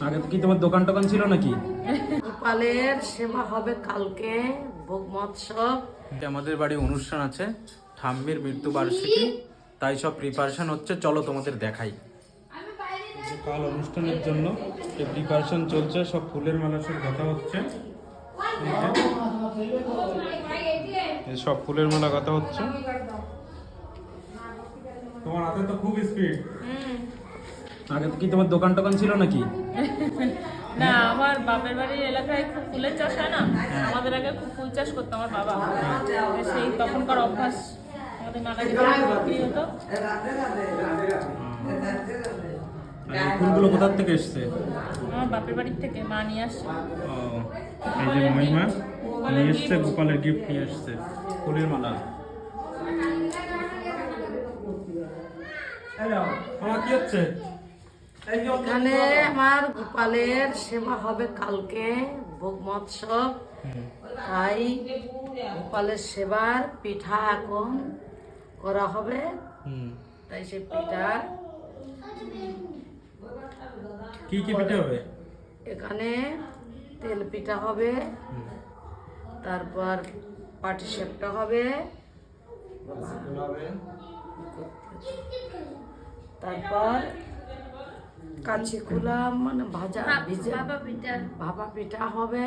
আগে তো কি তোমার দোকান টোকান ছিল নাকি? গোপালের সেবা হবে কালকে ভোগ মহোৎসব। আমাদের বাড়ি অনুষ্ঠান আছে ঠাম্মির মৃত্যুবার্ষিকী তাই সব প্রিপারেশন হচ্ছে চলো তোমাদের দেখাই। কাল অনুষ্ঠানের জন্য এই প্রিপারেশন চলছে সব ফুলের মালা সব গাঁথা হচ্ছে। যে। সব ফুলের মালা গাঁথা হচ্ছে। তোমার হাতে তো খুব স্পিড আগে তো কি তোমার দোকান টোকান ছিল নাকি? না আমার বাপের বাড়ির এলাকায় খুব ফুলের চাষ হয় না? আমাদের আগে খুব ফুল চাষ করতো আমার বাবা। সেই তখনকার অভ্যাস আমাদের মারা গেছে বিক্রি হতো। আর এই ফুলগুলো কোথার থেকে এসছে? আমার বাপের বাড়ির থেকে মা নিয়ে আসে ও, এই যে মহিমা নিয়ে এসছে গোপালের গিফট নিয়ে এসছে ফুলের মালা। আমার কি হচ্ছে? এখানে আমার গোপালের সেবা হবে কালকে ভোগ মহোৎসব। তাই গোপালের সেবার পিঠা এখন করা হবে। তাই সে পিঠা কি কি পিঠে হবে? এখানে তেল পিঠা হবে। তারপর পাটি সেপটা হবে। তারপর কাঁচি কুলা মানে ভাজা ভিজে ভাপা পিঠা হবে।